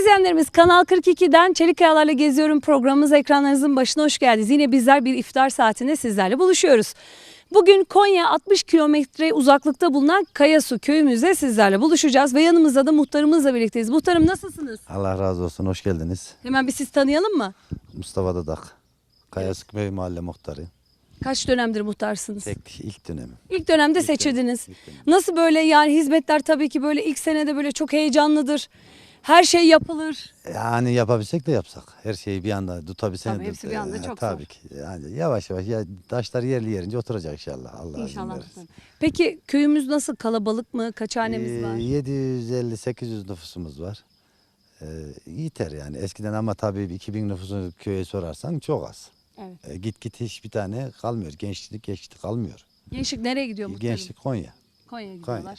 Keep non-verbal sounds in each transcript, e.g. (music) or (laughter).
İzleyenlerimiz Kanal 42'den Çelik Kayalar'la geziyorum programımız ekranlarınızın başına hoş geldiniz. Yine bizler bir iftar saatinde sizlerle buluşuyoruz. Bugün Konya 60 kilometre uzaklıkta bulunan Kayasu köyümüzde sizlerle buluşacağız ve yanımızda da muhtarımızla birlikteyiz. Muhtarım nasılsınız? Allah razı olsun, hoş geldiniz. Hemen bir siz tanıyalım mı? Mustafa Dadak, Kayasık Köy Mahalle Muhtarı. Kaç dönemdir muhtarsınız? Tek ilk dönemi. İlk dönemde seçildiniz. Nasıl böyle yani hizmetler tabii ki böyle ilk senede böyle çok heyecanlıdır. Her şey yapılır. Yani yapabilsek de yapsak. Her şeyi bir anda tutabilsek Tabii hepsi bir anda çok Tabii zor. ki. Yani yavaş yavaş ya taşlar yerli yerince oturacak inşallah. Allah izin İnşallah. verirse. Peki köyümüz nasıl? Kalabalık mı? Kaç hanemiz Ee, var? 750-800 nüfusumuz var. Ee, yeter yani. Eskiden ama tabii 2000 nüfusu köye sorarsan çok az. Evet. Ee, git git hiçbir tane kalmıyor. Gençlik gençlik kalmıyor. Gençlik nereye gidiyor muhtarım? Gençlik Konya. Konya'ya gidiyorlar. Konya.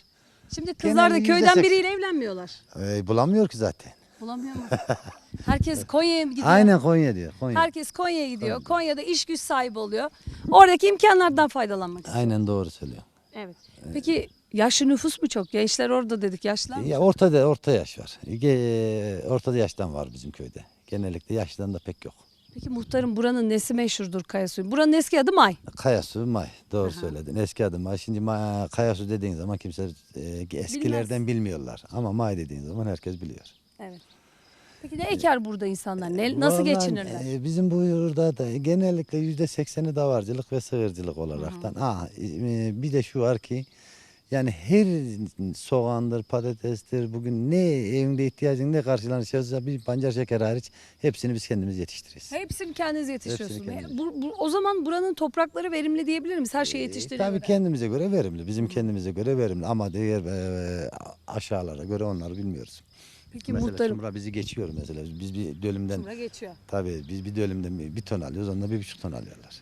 Şimdi kızlar da Genelde köyden yüzde biriyle evlenmiyorlar. Ee, bulamıyor ki zaten. Bulamıyor mu? (laughs) Herkes Konya'ya mı gidiyor? Aynen Konya diyor. Konya. Herkes Konya'ya gidiyor. Konya'da iş güç sahibi oluyor. Oradaki imkanlardan faydalanmak istiyor. Aynen doğru söylüyor. Evet. Peki yaşlı nüfus mu çok? Gençler orada dedik yaşlılar mı? Ya ortada orta yaş var. Ge- Ortada yaştan var bizim köyde. Genellikle yaşlıdan da pek yok. Peki muhtarım buranın nesi meşhurdur Kayasu'nun? Buranın eski adı May. Kayasu May. Doğru söyledin. Eski adı May. Şimdi May, Kayasu dediğin zaman kimse e, eskilerden bilmiyorlar. Ama May dediğin zaman herkes biliyor. Evet. Peki ne eker burada insanlar? Ne, nasıl Vallahi, geçinirler? e, bizim bu yurda da genellikle yüzde sekseni davarcılık ve sığırcılık olaraktan. Aa, e, bir de şu var ki yani her soğandır, patatestir, bugün ne evinde ihtiyacın ne karşılanacaksa bir pancar şeker hariç hepsini biz kendimiz yetiştiririz. Hepsini kendiniz yetiştiriyorsunuz. Hepsini kendimiz. Bu, bu- o zaman buranın toprakları verimli diyebilir miyiz? Her şeyi E, yetiştiriyor. Tabii kendimize göre verimli. Bizim kendimize göre verimli ama diğer e, aşağılara göre onları bilmiyoruz. Peki mesela muhtarım. Çumra bizi geçiyor mesela. Biz bir dölümden Çumra geçiyor. tabii biz bir dölümden bir, bir ton alıyoruz. Onlar bir buçuk ton alıyorlar.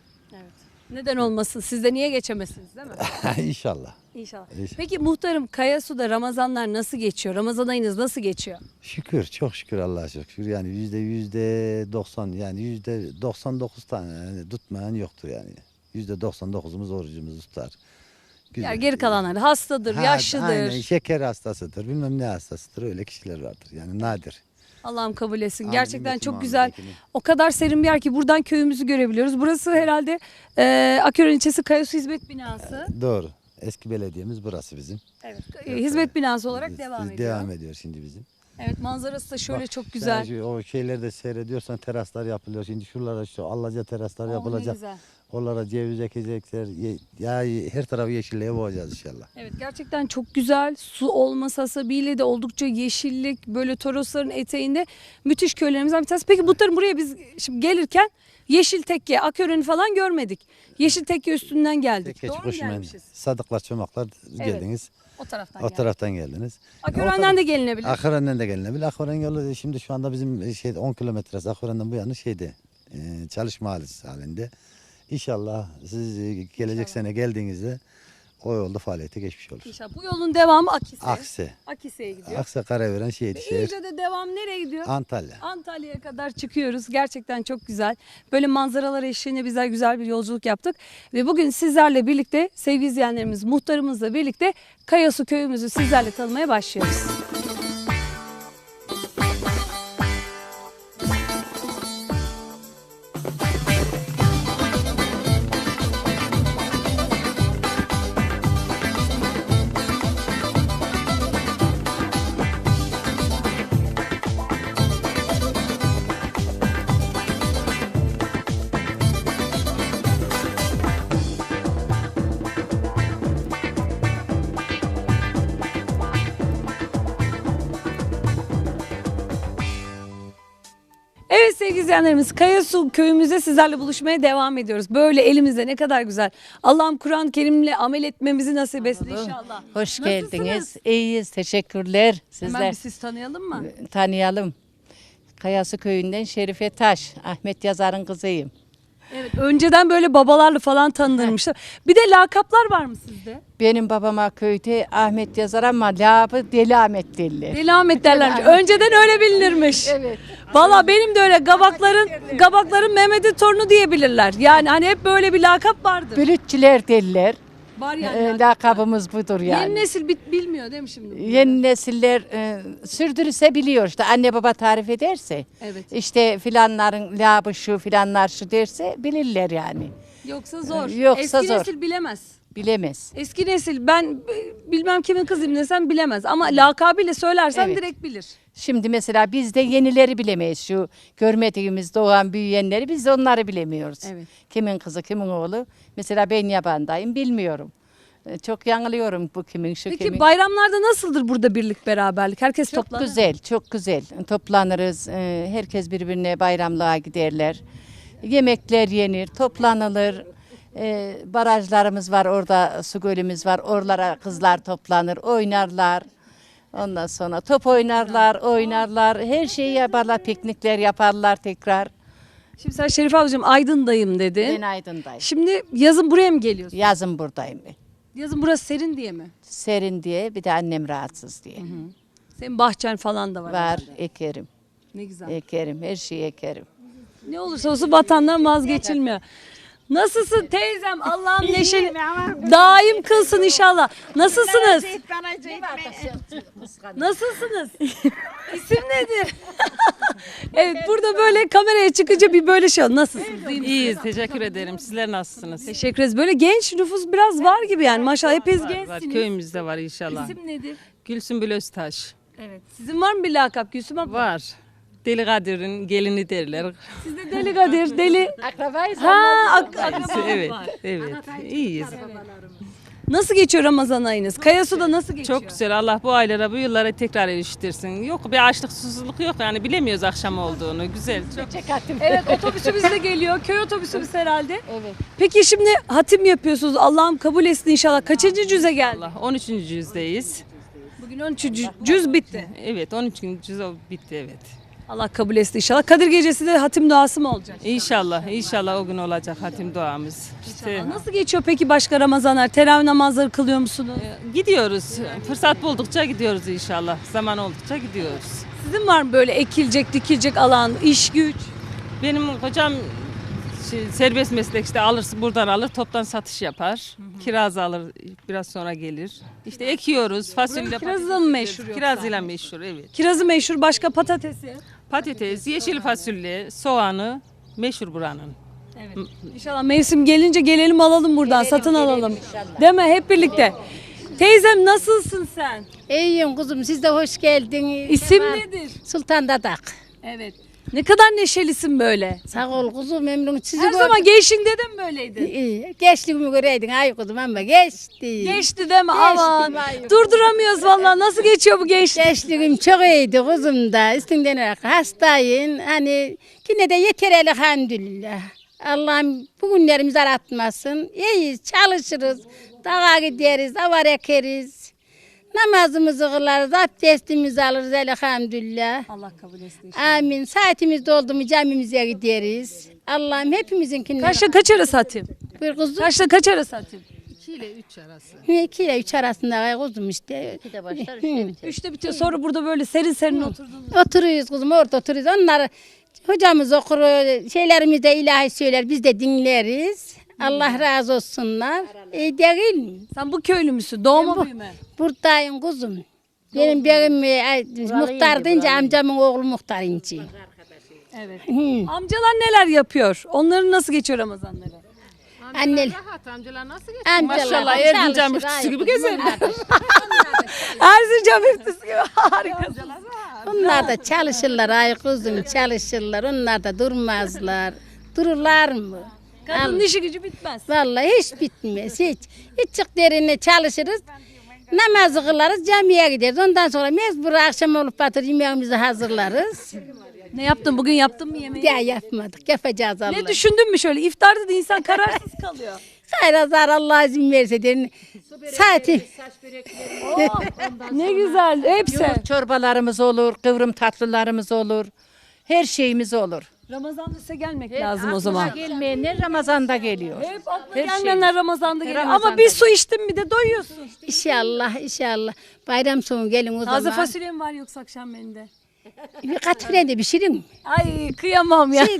Neden olmasın? Siz de niye geçemezsiniz değil mi? (laughs) İnşallah. İnşallah. İnşallah. Peki muhtarım Kayasu'da Ramazanlar nasıl geçiyor? Ramazan ayınız nasıl geçiyor? Şükür, çok şükür Allah'a çok şükür. Yani yüzde yüzde doksan yani yüzde doksan dokuz tane yani tutmayan yoktur yani. Yüzde doksan dokuzumuz orucumuzu tutar. Yani geri kalanlar hastadır, Ha, yaşlıdır. Aynen, şeker hastasıdır, bilmem ne hastasıdır. Öyle kişiler vardır. Yani nadir. Allah'ım kabul etsin. Amin, Gerçekten çok amin, güzel. bekinin. O kadar serin bir yer ki buradan köyümüzü görebiliyoruz. Burası herhalde e, Akören ilçesi Kayasu Hizmet Binası. Doğru. Eski belediyemiz burası bizim. Evet. e, hizmet binası olarak Biz- devam biz ediyor. Devam ediyor şimdi bizim. Evet manzarası da şöyle Bak, çok sen güzel. şu- o şeyleri de seyrediyorsan teraslar yapılıyor. Şimdi şuralara şu Allaca teraslar Oh, ne yapılacak. güzel. Oralara ceviz ekecekler. Ye- Ya her tarafı yeşilliğe boğacağız inşallah. Evet gerçekten çok güzel. Su olmasa Sabiyle de oldukça yeşillik böyle Torosların eteğinde müthiş köylerimizden bir tanesi. Peki muhtarım buraya biz şimdi gelirken Yeşil Tekke, Akören'i falan görmedik. Yeşil Tekke üstünden geldik. Doğru mu? Sadıklar, çomaklar Evet. geldiniz. O taraftan O geldik. taraftan geldiniz. Akören'den de gelinebilir. Akören'den de gelinebilir. Akören yolu şimdi şu anda bizim şey 10 kilometresi Akören'den bu yana şeyde e, çalışma halisi halinde. İnşallah siz e, gelecek sene geldiğinizde o yolda faaliyete geçmiş olur. İnşallah. Bu yolun devamı Akise. Akse. Akise'ye gidiyor. Akse Karaveren Şehirşehir. İyice de devam nereye gidiyor? Antalya. Antalya'ya kadar çıkıyoruz. Gerçekten çok güzel. Böyle manzaralar eşliğinde bizler güzel bir yolculuk yaptık. Ve bugün sizlerle birlikte sevgili izleyenlerimiz muhtarımızla birlikte Kayasu köyümüzü sizlerle tanımaya başlıyoruz. İzleyenlerimiz Kayasu köyümüzde sizlerle buluşmaya devam ediyoruz. Böyle elimizde ne kadar güzel. Allah'ım Kur'an-ı Kerim'le amel etmemizi nasip etsin inşallah. Hoş Nasılsınız? geldiniz. İyiyiz. Teşekkürler. Hemen Sizler bir siz tanıyalım mı? tanıyalım. Kayası köyünden Şerife Taş. Ahmet Yazar'ın kızıyım. Evet önceden böyle babalarla falan tanınırmışlar. Bir de lakaplar var mı sizde? Benim babama köyde Ahmet Yazar ama labı Deli Ahmet derler. Deli Ahmet derlermiş. Önceden öyle bilinirmiş. Evet. Valla benim de öyle gabakların gabakların Mehmet'in torunu diyebilirler. Yani hani hep böyle bir lakap vardır. Bülütçüler derler. Var yani. Ee, lakabımız budur yani. Yeni nesil bit bilmiyor değil mi şimdi? Yeni nesiller e, sürdürürse biliyor işte anne baba tarif ederse. Evet. İşte filanların labı şu filanlar şu derse bilirler yani. Yoksa zor. Yoksa Eski zor. nesil bilemez. Bilemez. Eski nesil ben bilmem kimin kızıyım desem bilemez ama lakabıyla söylersen Evet. direkt bilir. Şimdi mesela biz de yenileri bilemeyiz. Şu görmediğimiz doğan büyüyenleri biz de onları bilemiyoruz. Evet. Kimin kızı kimin oğlu. Mesela ben yabandayım bilmiyorum. E, Çok yanılıyorum bu kimin şu Peki kimin. bayramlarda nasıldır burada birlik beraberlik? Herkes Çok toplanır. güzel, çok güzel. Toplanırız, e, herkes birbirine bayramlığa giderler. Yemekler yenir, toplanılır. E, barajlarımız var orada, su gölümüz var. Oralara kızlar toplanır, oynarlar. Ondan sonra top oynarlar, oynarlar. Her şeyi yaparlar, piknikler yaparlar tekrar. Şimdi sen Şerif ablacığım Aydın'dayım dedin. Ben Aydın'dayım. Şimdi yazın buraya mı geliyorsun? Yazın buradayım ben. Yazın burası serin diye mi? Serin diye, bir de annem rahatsız diye. Senin bahçen falan da var. Var, herhalde. ekerim, Ne güzel. ekerim, her şeyi ekerim. Ne olursa olsun vatandan vazgeçilmiyor. Nasılsın teyzem? (laughs) Allah'ım neşeni daim kılsın inşallah. Nasılsınız? (laughs) Nasılsınız? (laughs) İsim nedir? evet burada böyle kameraya çıkınca bir böyle şey oldu. Nasılsınız? İyi? İyiyiz, teşekkür ederim. Sizler nasılsınız? Teşekkür ederiz. Böyle genç nüfus biraz var gibi yani maşallah hepiniz Var, var. gençsiniz. Köyümüzde var inşallah. İsim nedir? Gülsüm Öztaş. Evet. Sizin var mı bir lakap Gülsüm abla? Var. Deli Kadir'in gelini derler. Sizde Deli Kadir, Deli. Akrabayız. Ha, ak- akraba evet, evet. İyiyiz. Nasıl geçiyor Ramazan ayınız? Kayasu'da nasıl geçiyor? Çok güzel. Allah bu aylara, bu yıllara tekrar eriştirsin. Yok bir açlık, susuzluk yok. Yani bilemiyoruz akşam olduğunu. Güzel. Çok Evet otobüsümüz de geliyor. Köy otobüsümüz herhalde. Evet. Peki şimdi hatim yapıyorsunuz. Allah'ım kabul etsin inşallah. Kaçıncı cüze geldi? Allah. 13. yüzdeyiz. Bugün 13. cüz bitti. Evet, 13. yüz o bitti evet. Allah kabul etsin inşallah. Kadir gecesi de hatim duası mı olacak? İnşallah, inşallah o gün olacak hatim duamız. İşte Nasıl geçiyor peki başka Ramazanlar? Teravih namazları kılıyor musunuz? gidiyoruz. Fırsat buldukça gidiyoruz inşallah. Zaman oldukça gidiyoruz. Sizin var mı böyle ekilecek, dikilecek alan, iş güç? Benim hocam şey, serbest meslek işte alır buradan alır toptan satış yapar. Kiraz alır biraz sonra gelir. İşte ekiyoruz fasulye. kirazı patates mı meşhur yoksa? Kirazıyla meşhur evet. Kirazı meşhur, başka patatesi. Patates, yeşil fasulye, soğanı meşhur buranın. Evet. İnşallah mevsim gelince gelelim alalım buradan, satın alalım. Değil mi? Hep birlikte. Teyzem nasılsın sen? İyiyim kuzum siz de hoş geldiniz. İsim Var. nedir? Sultan Dadak. Evet. Ne kadar neşelisin böyle. Sağ ol kuzum memnun sizi Her zaman gençliğinde de mi böyleydin? İyi. Gençliğimi göreydin ay kuzum ama geçti. Geçti değil mi? Aman. vay. Durduramıyoruz vallahi. Nasıl geçiyor bu gençlik? Gençliğim çok iyiydi kuzum da. Üstünden olarak hastayım. Hani yine de yeter elhamdülillah. Allah'ım bu günlerimizi aratmasın. İyiyiz, çalışırız. Dağa gideriz, avar ekeriz. Namazımızı kılarız, abdestimizi alırız elhamdülillah. Allah kabul etsin. Amin. Saatimiz doldu mu camimize gideriz. Allah'ım hepimizinkini. Kaçta kaç arası hatim? Bir kuzum. Kaçta kaç arası hatim? 2 ile 3 arasında ay kuzum işte. Üçte bitiyor. Sonra burada böyle serin serin oturdunuz. Oturuyoruz kuzum orada oturuyoruz. Onlar hocamız okur şeylerimiz de ilahi söyler biz de dinleriz. Allah razı olsunlar. İyi değil mi? Sen bu köylü müsün? Doğma büyüme. Buradayım kuzum. Benim benim e, muhtar deyince amcamın oğlu muhtar inci. Evet. Hı. Amcalar neler yapıyor? Onların nasıl geçiyor Ramazanları? Anne. amcalar nasıl Amcalar Erzincan çalışır, müftüsü ay gibi kuzum, gezer. onlar da- (laughs) Erzincan müftüsü gibi harikasın. Onlar da çalışırlar ay kuzum çalışırlar. Onlar da durmazlar. Dururlar mı? Kadının işi gücü bitmez. Vallahi hiç bitmez hiç. Hiç çık derine çalışırız. Namazı kılarız camiye gideriz. Ondan sonra mecbur akşam olup batır yemeğimizi hazırlarız. Ne yaptın? Bugün yaptın mı yemeği? Ya yapmadık yapacağız Allah. Ne düşündün mü şöyle? İftarda da insan kararsız kalıyor. (laughs) Hayır azar Allah izin verirse derin. Saati. (laughs) ne güzel. Hepsi. Çorbalarımız olur, kıvrım tatlılarımız olur. Her şeyimiz olur. Ramazan'da size gelmek lazım o zaman. Gelmeyenler Ramazan'da geliyor. Hep aklına Her gelmeyenler Ramazan'da geliyor. Ama Ramazan'da bir su içtin mi de doyuyorsun. İnşallah inşallah. Bayram sonu gelin o Taze zaman. fasulye mi var yoksa akşam menüde? Bir kat filan de pişirin. Ay kıyamam ya. Şey,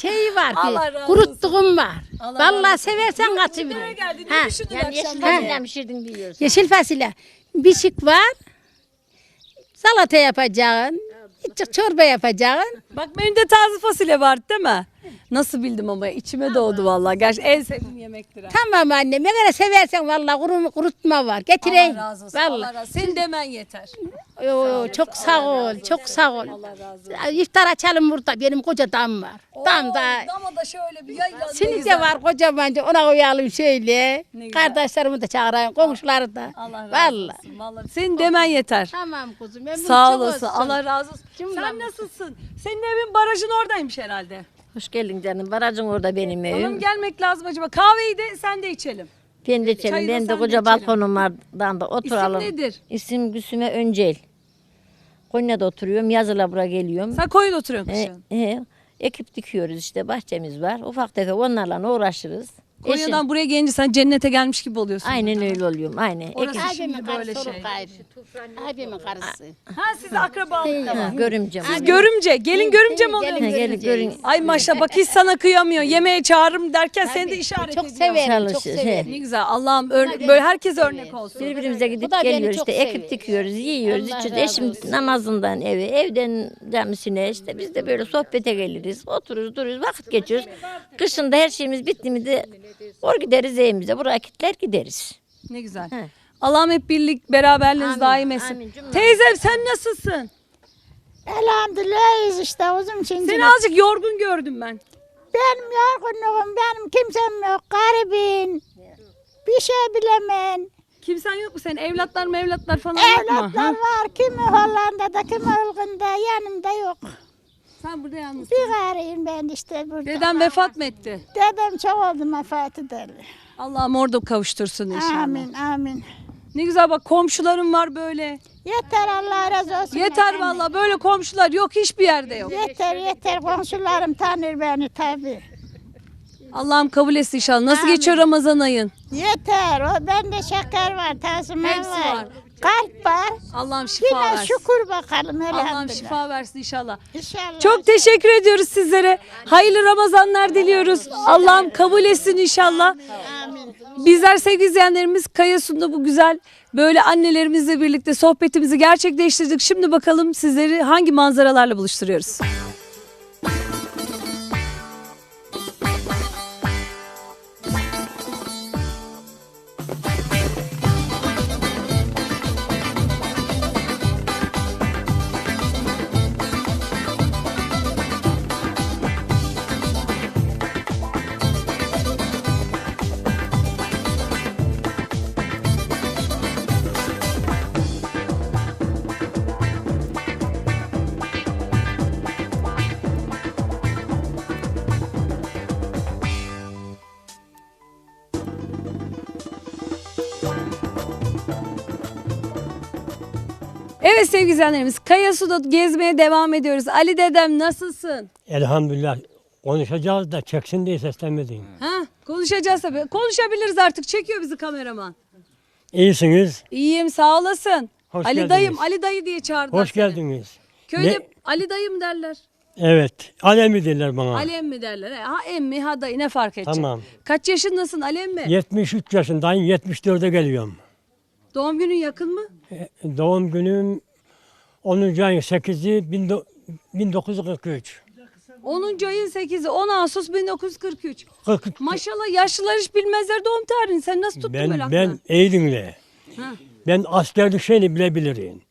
şey var Allah ki razı kuruttuğum var. Allah razı Vallahi seversen kat Buraya filan. geldin. Ha. Ne düşündün akşam? Ha. Yeşil fasulye. Bişik var. salata yapacaksın. İçecek çorba yapacaksın. Bak menüde taze fasulye var değil mi? Nasıl bildim ama içime doğdu vallahi. Gerçi en sevdiğim yemektir. ha. Tamam anne. Ne kadar seversen vallahi kurum, kurutma var. Getireyim. Allah razı olsun. Allah Vallahi. razı olsun. Senin demen yeter. Yo, çok sağ ol. Çok sağ ol. İftar açalım burada. Benim koca dam var. Dam da. Ama da şöyle bir yayla. Senin de var kocamanca ona uyalım şöyle. Ne güzel. Kardeşlerimi de çağırayım, komşuları da. Allah razı Vallahi. olsun. Vallahi. Senin demen yeter. Tamam kuzum. memnun Sağ çok olasın. olsun. Allah razı olsun. Sen Cümlemiz. nasılsın? Senin evin barajın oradaymış herhalde. Hoş geldin canım. Barajın orada benim Hanım evim. gelmek lazım acaba. Kahveyi de sen de içelim. Ben de içelim. Çayı da Ben sen de koca içelim. balkonumdan da oturalım. İsim nedir? İsim Güsüme Öncel. Konya'da oturuyorum. Yazıla buraya geliyorum. Sen koyun oturuyorsun E, e, ekip dikiyoruz işte. Bahçemiz var. Ufak tefek onlarla uğraşırız. Konya'dan buraya gelince sen cennete gelmiş gibi oluyorsun. Aynen öyle oluyorum. Aynen. Orası şimdi böyle şey. şey. gayrı. Abimin karısı. Ha siz akrabalık da var. Görümcem. Siz görümce. Gelin görümce mi oluyor? Ha, gelin görün. Ay maşallah bak hiç sana kıyamıyor. Yemeğe çağırırım derken seni de işaret Çok ediyor. severim, çok Çalışır, severim. Ne güzel Allah'ım ör- böyle herkes örnek olsun. Birbirimize gidip da beni geliyoruz çok işte ekip seviyor. dikiyoruz, yiyoruz, Allah içiyoruz. razı Eşim namazından eve, evden camisine işte biz de böyle sohbete geliriz. Otururuz, dururuz, vakit geçiyoruz. Kışında her şeyimiz bittiğimizde or gideriz evimize. Buraya kitler gideriz. Ne güzel. He. Allah'ım hep birlik beraberliğiniz Amin, daim etsin. amin, cümle. Teyzem sen nasılsın? Elhamdülillah iyiyiz işte uzun için. Seni azıcık yorgun gördüm ben. Benim yorgunluğum benim kimsem yok. Garibim. Bir şey bilemem. Kimsen yok mu senin? Evlatlar mı evlatlar falan yok mu? Evlatlar var. Kimi Hollanda'da kimi Ilgın'da yanımda yok. Sen burada yalnız. Bir garibim ben işte burada. Dedem vefat mı etti? Dedem çok oldu vefat edeli. Allah'ım orada kavuştursun inşallah. Amin amin. Ne güzel bak komşularım var böyle. Yeter Allah razı olsun. Yeter efendim. vallahi böyle komşular yok hiçbir yerde yok. Yeter yeter komşularım tanır beni tabi. Allah'ım kabul etsin inşallah. Nasıl geçiyor Ramazan ayın? Yeter o bende şeker var, tansiyonum Hepsi var. var. Kalp var. Allah'ım şifa Yine versin. şükür bakalım Allah'ım şifa versin inşallah. İnşallah. Çok teşekkür ediyoruz sizlere. Hayırlı Ramazanlar diliyoruz. Allah'ım kabul etsin inşallah. Bizler sevgili izleyenlerimiz Kayasu'nda bu güzel böyle annelerimizle birlikte sohbetimizi gerçekleştirdik. Şimdi bakalım sizleri hangi manzaralarla buluşturuyoruz. Evet sevgili izleyenlerimiz Kayasu'da gezmeye devam ediyoruz. Ali dedem nasılsın? Elhamdülillah konuşacağız da çeksin diye seslenmedin. Ha, konuşacağız tabii. Konuşabiliriz artık. Çekiyor bizi kameraman. İyisiniz, İyiyim sağ olasın. Hoş Ali geldiniz. dayım, Ali dayı diye çağırdılar hoş seni. geldiniz. Köyde Ne- Ali dayım derler. Evet, alemi derler bana. Ali emmi derler. he. Ha emmi ha dayı ne fark edecek? Tamam. Kaç yaşındasın Ali emmi? 73 yaşındayım, 74'e geliyorum. Doğum günün yakın mı? E, Doğum günüm 10. ayın 8'i 19- 1943. 10. ayın 8'i 10 Ağustos 1943. 40, Maşallah yaşlılar hiç bilmezler doğum tarihini. Sen nasıl tuttun böyle ben, aklına? ben Eğilimli. Ha. Ben askerlik şeyini bile bilirim.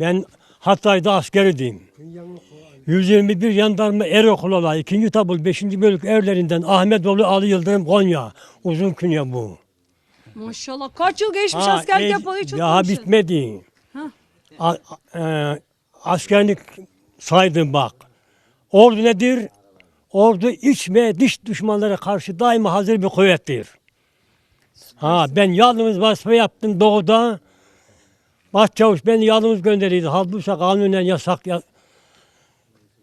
Ben Hatay'da askeriydim. 121 jandarma er okulu olayı 2. tabul 5. bölük erlerinden Ahmetoğlu Ali Yıldırım Konya. Uzun künye bu. Maşallah kaç yıl geçmiş Ha, askerlik eğ- yapalı hiç Daha unutmamışsın. bitmedi. A- e, askerlik saydım bak. Ordu nedir? Ordu iç ve dış düşmanlara karşı daima hazır bir kuvvettir. Ha ben yalnız vazife yaptım doğuda. Başçavuş beni yalnız gönderirdi. Halbuki kanunen yasak ya,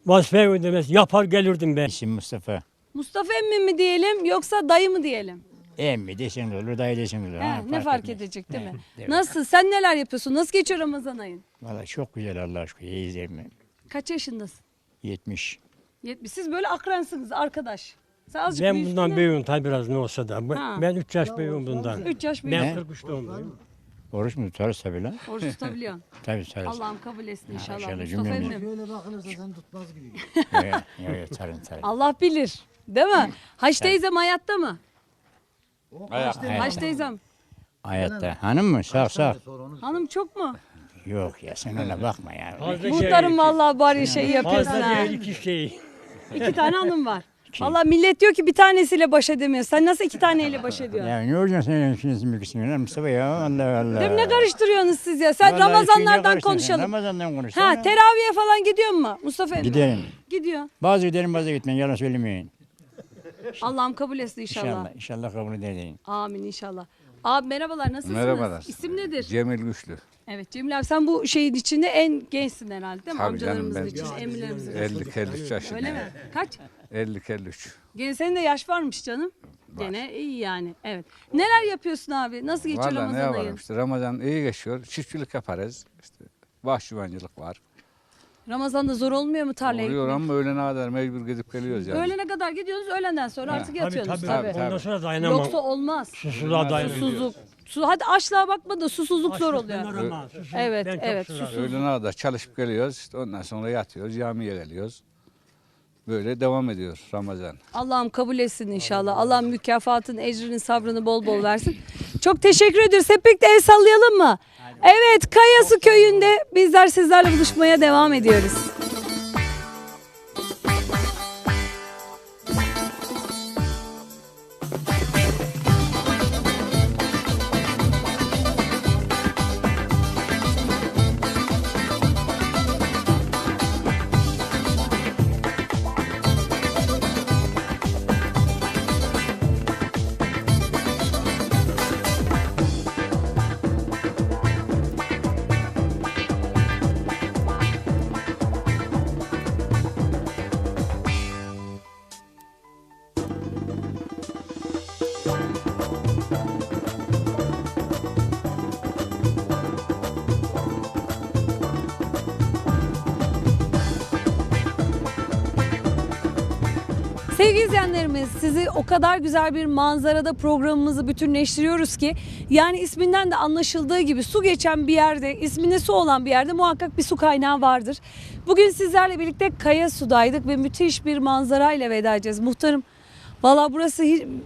vazife göndermesi yapar gelirdim ben. İsim Mustafa. Mustafa emmi mi diyelim yoksa dayı mı diyelim? Emmi desin olur, dayı desin olur. He, Ha, ne fark etmez. edecek değil mi? Evet. Nasıl? Sen neler yapıyorsun? Nasıl geçiyor Ramazan ayın? Valla çok güzel Allah aşkına. İyiyiz emmi. Kaç yaşındasın? 70. 70. Siz böyle akransınız arkadaş. Sen azıcık Ben bundan büyüğüm tabi biraz ne olsa da. Ben- Ha. Ben 3 yaş büyüğüm bundan. 3 yaş büyük. Ben Ne? 43 doğumluyum. Oruç mu tutarız tabii lan? Oruç tutabiliyorsun. (laughs) Tabii tutarız. Allah'ım kabul etsin inşallah. inşallah Mustafa cümlemizi. emmim. Böyle bakılırsa sen tutmaz gibi. (laughs) Yok yok tutarım tutarım. Allah bilir. Değil mi? Haç teyzem hayatta mı? Haç Hayat, teyzem. hayatta. Hanım mı? Sağ sağ. Hanım çok mu? Yok ya sen ona bakma ya. Fazla Muhtarım vallahi bari şey yapıyorsun Fazla ha. değil iki şey. İki tane hanım var. (laughs) Valla millet diyor ki bir tanesiyle baş edemiyor. Sen nasıl iki taneyle baş ediyorsun? Ya ne olacaksın senin şimdi bilgisini lan Mustafa ya Allah Allah. Değil mi? Ne karıştırıyorsunuz siz ya? Sen Vallahi Ramazanlardan karıştın. konuşalım. Ramazandan konuşalım. Ha teraviye falan gidiyor mu Mustafa emmi? Gidelim. Gidiyor. Bazı gidelim bazı gitmeyin yalan söylemeyin. Allah'ım kabul etsin inşallah. İnşallah. İnşallah kabul ederim. Amin inşallah. Abi merhabalar nasılsınız? Merhabalar. İsim nedir? Cemil Güçlü. Evet Cemil abi sen bu şeyin içinde en gençsin herhalde değil mi? Tabii canım, Amcalarımızın ben- içinde, emmilerimizin. 50-53 yaşında. Öyle mi? Kaç? 50-53. Gene senin de yaş varmış canım. Gene iyi yani. Evet. Neler yapıyorsun abi? Nasıl geçiyor Valla ne Ramazan ayı? yapalım işte Ramazan iyi geçiyor. Çiftçilik yaparız. İşte bahçıvancılık var. Ramazan'da zor olmuyor mu tarlaya Oluyor gitmek? ama öğlene kadar mecbur gidip geliyoruz yani. Öğlene kadar gidiyorsunuz, öğlenden sonra artık Tabii yatıyorsunuz tabii. tabii. Ondan sonra dayanamam. Yoksa olmaz. Susuzluğa dayanamam. Susuzluk. Su, hadi açlığa bakma da susuzluk zor Açlıktan oluyor. arama, susuz. Evet, Ben çok evet, susarım. susuz. Öğlene kadar çalışıp geliyoruz. İşte ondan sonra yatıyoruz. Camiye geliyoruz. Böyle devam ediyor Ramazan. Allah'ım kabul etsin inşallah. Allah'ım mükafatın, ecrinin, sabrını bol bol versin. Çok teşekkür ediyoruz. Hep birlikte el sallayalım mı? Evet, Kayasu köyünde bizler sizlerle buluşmaya devam ediyoruz. Sevgili izleyenlerimiz sizi o kadar güzel bir manzarada programımızı bütünleştiriyoruz ki yani isminden de anlaşıldığı gibi su geçen bir yerde isminde su olan bir yerde muhakkak bir su kaynağı vardır. Bugün sizlerle birlikte Kaya Su'daydık ve müthiş bir manzarayla veda edeceğiz. Muhtarım valla burası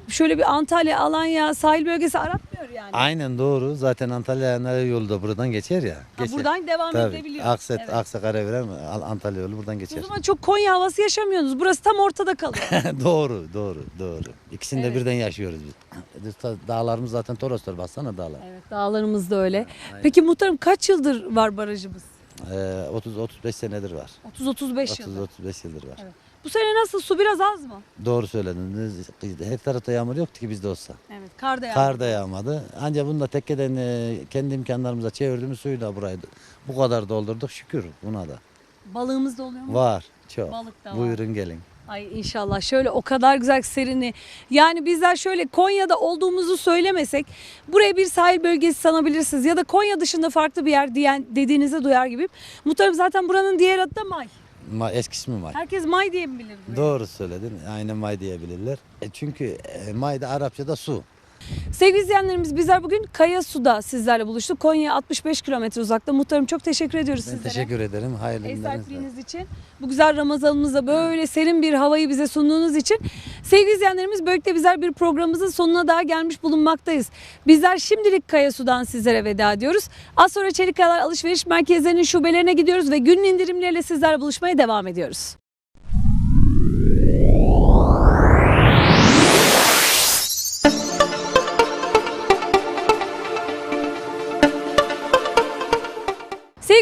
şöyle bir Antalya, Alanya sahil bölgesi aratmıyor yani. Aynen doğru. Zaten Antalya Yanarı yolu da buradan geçer ya. Ha, Geçer. buradan devam Tabii. edebiliyor. Akset, Evet. Aksakar'a veren Antalya yolu buradan O geçer. zaman çok Konya havası yaşamıyorsunuz. Burası tam ortada kalıyor. (laughs) doğru, doğru, doğru. İkisini de birden yaşıyoruz biz. Dağlarımız zaten Toroslar. Baksana dağlar. evet dağlarımız da öyle. Peki muhtarım kaç yıldır var barajımız? Ee, 30-35 senedir var. 30-35 yıldır. 30-35 yıldır var. Bu sene nasıl? Su biraz az mı? Doğru söylediniz. Her tarafta yağmur yoktu ki bizde olsa. Evet. Kar da yağdı. Kar da yağmadı. Ancak bunu da tekkeden e, kendi imkanlarımıza çevirdiğimiz suyu da burayı bu kadar doldurduk şükür buna da. Balığımız da oluyor mu? Var çok. Balık da var. Buyurun gelin. Ay inşallah şöyle o kadar güzel serini. Yani bizler şöyle Konya'da olduğumuzu söylemesek buraya bir sahil bölgesi sanabilirsiniz. Ya da Konya dışında farklı bir yer diyen dediğinizi duyar gibi. Muhtarım zaten buranın diğer adı da May. Ma, eskisi mi May? Herkes May diye mi bilir? burayı? Doğru söyledin. Aynen May diyebilirler. E çünkü e, May da Arapçada su. Sevgili izleyenlerimiz bizler bugün Kaya Su'da sizlerle buluştuk. Konya 65 kilometre uzakta. Muhtarım çok teşekkür ediyoruz Ben sizlere. teşekkür ederim. Hayırlı Ev günleriniz. sahipliğiniz için. Bu güzel Ramazanımızda böyle serin bir havayı bize sunduğunuz için. Sevgili izleyenlerimiz böylelikle bizler bir programımızın sonuna daha gelmiş bulunmaktayız. Bizler şimdilik Kaya Su'dan sizlere veda ediyoruz. Az sonra Çelikayalar Alışveriş Merkezlerinin şubelerine gidiyoruz ve günün indirimleriyle sizlerle buluşmaya devam ediyoruz.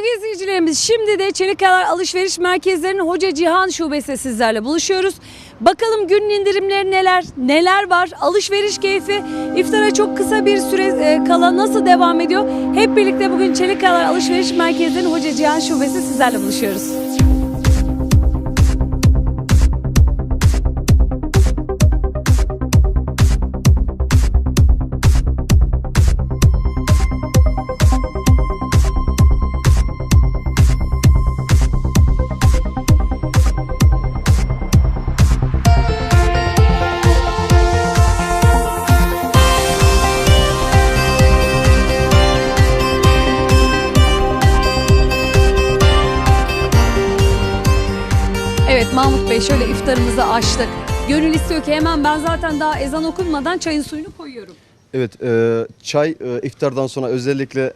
Sevgili izleyicilerimiz şimdi de Çelikayalar Alışveriş Merkezlerinin Hoca Cihan Şubesi sizlerle buluşuyoruz. Bakalım günün indirimleri neler, neler var, alışveriş keyfi iftara çok kısa bir süre e, kala nasıl devam ediyor? Hep birlikte bugün Çelikayalar Alışveriş Merkezlerinin Hoca Cihan Şubesi sizlerle buluşuyoruz. İftarımızı açtık. Gönül istiyor ki hemen ben zaten daha ezan okunmadan çayın suyunu koyuyorum. Evet, e, çay e, iftardan sonra özellikle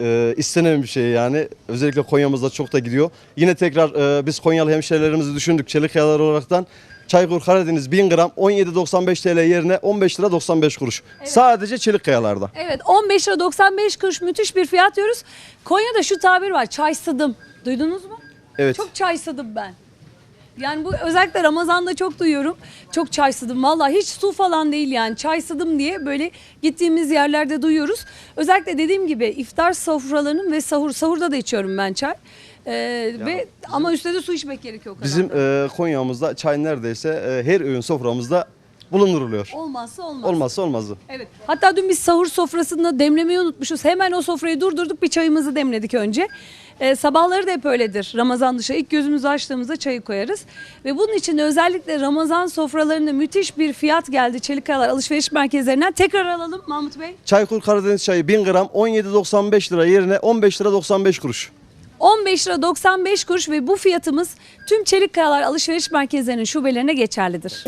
e, istenen bir şey yani. Özellikle Konya'mızda çok da gidiyor. Yine tekrar e, biz Konyalı hemşehrilerimizi düşündük Çelikyalar olaraktan. Çaykur Karadeniz 1000 gram 17.95 TL yerine 15 lira 95 kuruş. Sadece Çelikkayalar'da. Evet 15 lira 95 kuruş müthiş bir fiyat diyoruz. Konya'da şu tabir var çay sıdım. Duydunuz mu? Evet. Çok çay sıdım ben. Yani bu özellikle Ramazan'da çok duyuyorum. Çok çay sıdım. Vallahi hiç su falan değil yani. Çay sıdım diye böyle gittiğimiz yerlerde duyuyoruz. Özellikle dediğim gibi iftar sofralarının ve sahur sahurda da içiyorum ben çay. Ee, ve ama üstte de su içmek gerekiyor o kadar. Bizim da. e, Konya'mızda çay neredeyse e, her öğün soframızda bulunduruluyor. olmazsa olmaz. Olmazsa olmazı. Evet. Hatta dün biz sahur sofrasında demlemeyi unutmuşuz. Hemen o sofrayı durdurduk bir çayımızı demledik önce. Ee, sabahları da hep öyledir. Ramazan dışı ilk gözümüzü açtığımızda çayı koyarız. Ve bunun için de özellikle Ramazan sofralarında müthiş bir fiyat geldi. Çelikayalar alışveriş merkezlerinden. Tekrar alalım Mahmut Bey. Çaykur Karadeniz çayı 1000 gram 17.95 lira yerine 15 lira 95 kuruş. 15 lira 95 kuruş ve bu fiyatımız tüm Çelikkayalar alışveriş merkezlerinin şubelerine geçerlidir.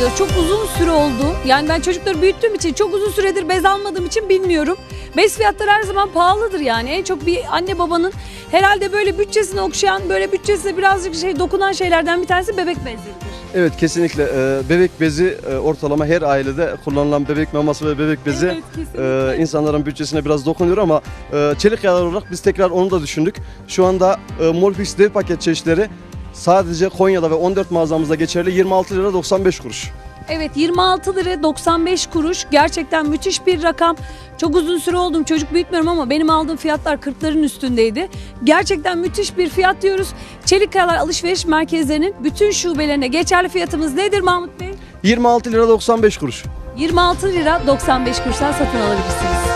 Ediyoruz. Çok uzun süre oldu. Yani ben çocukları büyüttüğüm için çok uzun süredir bez almadığım için bilmiyorum. Bez fiyatları her zaman pahalıdır yani. En çok bir anne babanın herhalde böyle bütçesini okşayan, böyle bütçesine birazcık şey dokunan şeylerden bir tanesi bebek bezleridir. Evet kesinlikle e, bebek bezi e, ortalama her ailede kullanılan bebek maması ve bebek bezi Evet, kesinlikle. e, insanların bütçesine biraz dokunuyor ama e, çelik yağlar olarak biz tekrar onu da düşündük. Şu anda e, Molfix dev paket çeşitleri sadece Konya'da ve 14 mağazamızda geçerli 26 lira 95 kuruş. Evet 26 lira 95 kuruş gerçekten müthiş bir rakam. Çok uzun süre oldum çocuk büyütmüyorum ama benim aldığım fiyatlar 40'ların üstündeydi. Gerçekten müthiş bir fiyat diyoruz. Çelikkayalar alışveriş merkezlerinin bütün şubelerine geçerli fiyatımız nedir Mahmut Bey? 26 lira 95 kuruş. 26 lira 95 kuruştan satın alabilirsiniz.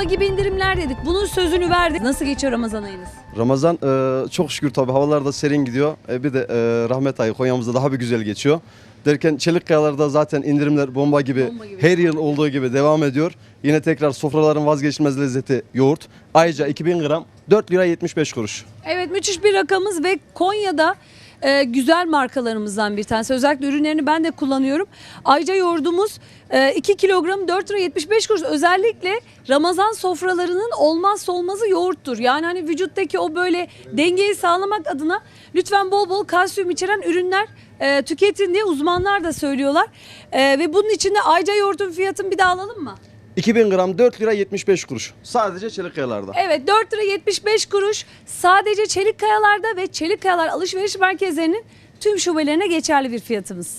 Bomba gibi indirimler dedik. Bunun sözünü verdik. Nasıl geçiyor Ramazan ayınız? Ramazan e, çok şükür tabii havalar da serin gidiyor. E, bir de e, rahmet ayı Konya'mızda daha bir güzel geçiyor. Derken Çelikkayalar'da zaten indirimler bomba gibi, Bomba gibi. her yıl olduğu gibi devam ediyor. Yine tekrar sofraların vazgeçilmez lezzeti yoğurt. Ayrıca 2000 gram 4 lira 75 kuruş. Evet müthiş bir rakamımız ve Konya'da e, güzel markalarımızdan bir tanesi. Özellikle ürünlerini ben de kullanıyorum. Ayca yoğurdumuz e, 2 kilogram 4 lira 75 kuruş. Özellikle Ramazan sofralarının olmazsa olmazı yoğurttur. Yani hani vücuttaki o böyle dengeyi sağlamak adına lütfen bol bol kalsiyum içeren ürünler e, tüketin diye uzmanlar da söylüyorlar. E, ve bunun için de Ayca yoğurdun fiyatını bir daha alalım mı? 2000 gram 4 lira 75 kuruş. Sadece Çelikkayalar'da. Evet 4 lira 75 kuruş sadece Çelikkayalar'da ve Çelikkayalar alışveriş merkezlerinin tüm şubelerine geçerli bir fiyatımız.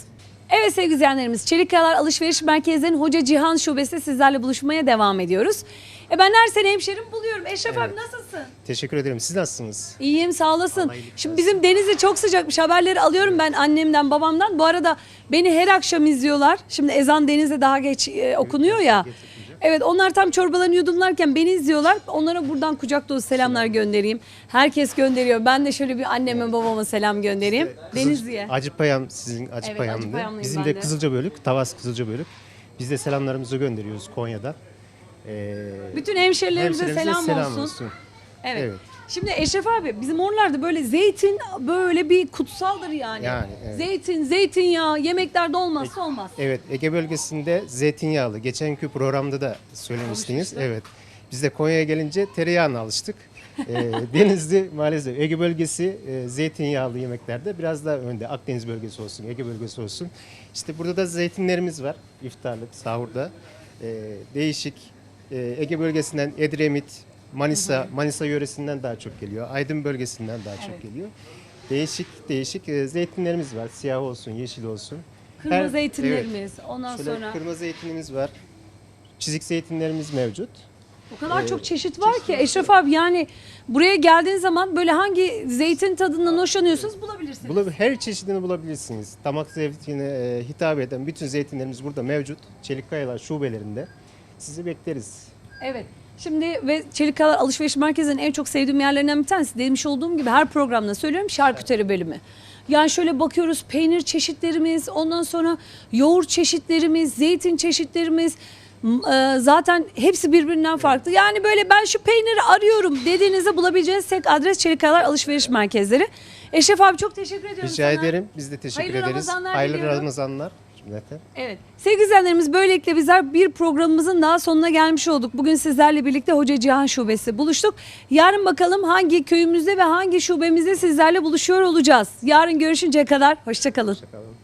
Evet sevgili izleyenlerimiz Çelikkayalar Alışveriş Merkezlerinin Hoca Cihan Şubesi sizlerle buluşmaya devam ediyoruz. E ben her sene hemşerim buluyorum. Eşref abi nasılsın? Teşekkür ederim. Siz nasılsınız? İyiyim sağ olasın. Şimdi bizim Denizli çok sıcakmış. Haberleri alıyorum ben annemden babamdan. Bu arada beni her akşam izliyorlar. Şimdi ezan Deniz'de daha geç e, okunuyor ya. Evet onlar tam çorbalarını yudumlarken beni izliyorlar. Onlara buradan kucak dolusu selamlar göndereyim. Herkes gönderiyor. Ben de şöyle bir anneme babama selam göndereyim. Denizli'ye. Acıpayam sizin Acıpayam'dı. Acıpayamlıyım Bizim ben de de. Kızılca Bölük, Tavas Kızılca Bölük. Biz de selamlarımızı gönderiyoruz Konya'dan. Ee, Bütün hemşerilerimize hemşehrimize selam, olsun. Evet. Evet. Şimdi Eşref abi bizim oralarda böyle zeytin böyle bir kutsaldır yani. Yani, evet. Zeytin, zeytinyağı yemeklerde olmazsa olmaz. Evet, Ege bölgesinde zeytinyağlı. Geçenki programda da söylemiştiniz. Evet. Biz de Konya'ya gelince tereyağına alıştık. Ee, (laughs) Denizli maalesef Ege bölgesi e, zeytinyağlı yemeklerde biraz daha önde. Akdeniz bölgesi olsun, Ege bölgesi olsun. İşte burada da zeytinlerimiz var iftarlık, sahurda. Ee, değişik e, Ege bölgesinden Edremit, Manisa, Manisa yöresinden daha çok geliyor. Aydın bölgesinden daha çok geliyor. Değişik değişik e, zeytinlerimiz var. Siyah olsun, yeşil olsun. Kırmızı Her- zeytinlerimiz. Ondan Şöyle sonra kırmızı zeytinimiz var. Çizik zeytinlerimiz mevcut. o kadar Ee, çok çeşit var ki Eşref abi yani buraya geldiğin zaman böyle hangi zeytin tadından hoşlanıyorsunuz bulabilirsiniz. Bulab- her çeşidini bulabilirsiniz. Damak zevkine e, hitap eden bütün zeytinlerimiz burada mevcut. Çelikkayalar şubelerinde. Sizi bekleriz. Evet. Şimdi ve Çelikkayalar Alışveriş Merkezi'nin en çok sevdiğim yerlerinden bir tanesi demiş olduğum gibi her programda söylüyorum şarküteri bölümü. Yani şöyle bakıyoruz peynir çeşitlerimiz, ondan sonra yoğurt çeşitlerimiz, zeytin çeşitlerimiz e, zaten hepsi birbirinden farklı. Yani böyle ben şu peyniri arıyorum dediğinizde bulabileceğiniz tek adres Çelikkayalar Alışveriş Merkezleri. Eşref abi çok teşekkür ediyorum Rica sana. ederim. Biz de teşekkür Hayırlı ederiz. Ramazanlar Hayırlı diliyorum. Ramazanlar. Cümleten. Evet. Sevgili izleyenlerimiz böylelikle bizler bir programımızın daha sonuna gelmiş olduk. Bugün sizlerle birlikte Hoca Cihan Şubesi buluştuk. Yarın bakalım hangi köyümüzde ve hangi şubemizde sizlerle buluşuyor olacağız. Yarın görüşünceye kadar hoşçakalın. Bakalım.